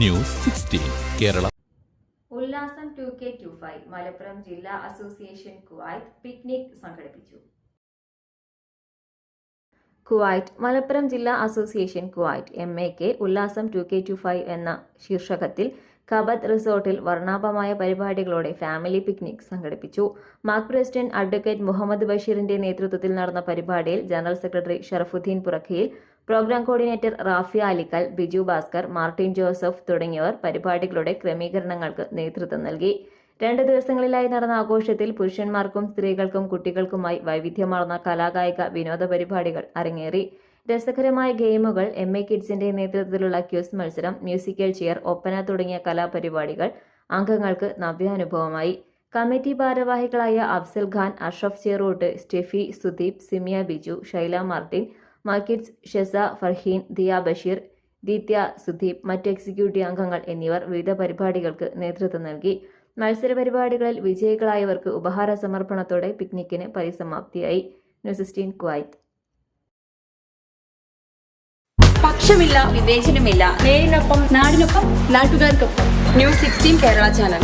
News sixteen Kerala. ഉല്ലാസം two K two five Malappuram ജില്ലാ association Kuwait picnic സംഘടിപ്പിച്ചു. Kuwait Malappuram ജില്ലാ association Kuwait M A K ഉല്ലാസം two K two five എന്ന ശീർഷകത്തിൽ കബത്ത് റിസോർട്ടിൽ വർണാഭമായ പരിപാടികളോടെ ഫാമിലി പിക്നിക് സംഘടിപ്പിച്ചു. മാക് പ്രസിഡന്റ് അഡ്വക്കേറ്റ് മുഹമ്മദ് ബഷീറിന്റെ നേതൃത്വത്തിൽ നടന്ന പരിപാടിയിൽ general secretary Sharafuddin പുറഖയിൽ programme coordinator Rafiya Alikkal Biju Bhaskar Martin Joseph തുടങ്ങിയവർ പരിപാടികളുടെ ക്രമീകരണങ്ങൾക്ക് നേതൃത്വം നൽകി. രണ്ട് ദിവസങ്ങളിലായി നടന്ന ആഘോഷത്തിൽ പുരുഷന്മാർക്കും സ്ത്രീകൾക്കും കുട്ടികൾക്കുമായി വൈവിധ്യമാർന്ന കലാകായിക വിനോദ പരിപാടികൾ അരങ്ങേറി. രസകരമായ ഗെയിമുകൾ എം എ കിഡ്സിന്റെ നേതൃത്വത്തിലുള്ള ക്യൂസ് മത്സരം മ്യൂസിക്കൽ ചെയർ ഒപ്പന തുടങ്ങിയ കലാപരിപാടികൾ അംഗങ്ങൾക്ക് നവ്യാനുഭവമായി. കമ്മിറ്റി ഭാരവാഹികളായ അഫ്സൽ ഖാൻ അഷ്റഫ് ചെറൂട്ട് സ്റ്റെഫി സുദീപ് സിമിയ ബിജു ഷൈല മാർട്ടിൻ മാർക്കിഡ്സ് ഷെസ ഫർഹീൻ ദിയ ബഷീർ ദീത്യ സുദീപ് മറ്റ് എക്സിക്യൂട്ടീവ് അംഗങ്ങൾ എന്നിവർ വിവിധ പരിപാടികൾക്ക് നേതൃത്വം നൽകി. മത്സര പരിപാടികളിൽ വിജയികളായവർക്ക് ഉപഹാര സമർപ്പണത്തോടെ പിക്നിക്കിന് പരിസമാപ്തിയായി. ന്യൂസ് സിക്സ്റ്റീൻ കുവൈത്ത് പക്ഷമില്ല വിവേചനമില്ല. നേരിനൊപ്പം നാടിനൊപ്പം നാട്ടുകാർക്കൊപ്പം. News sixteen Kerala channel.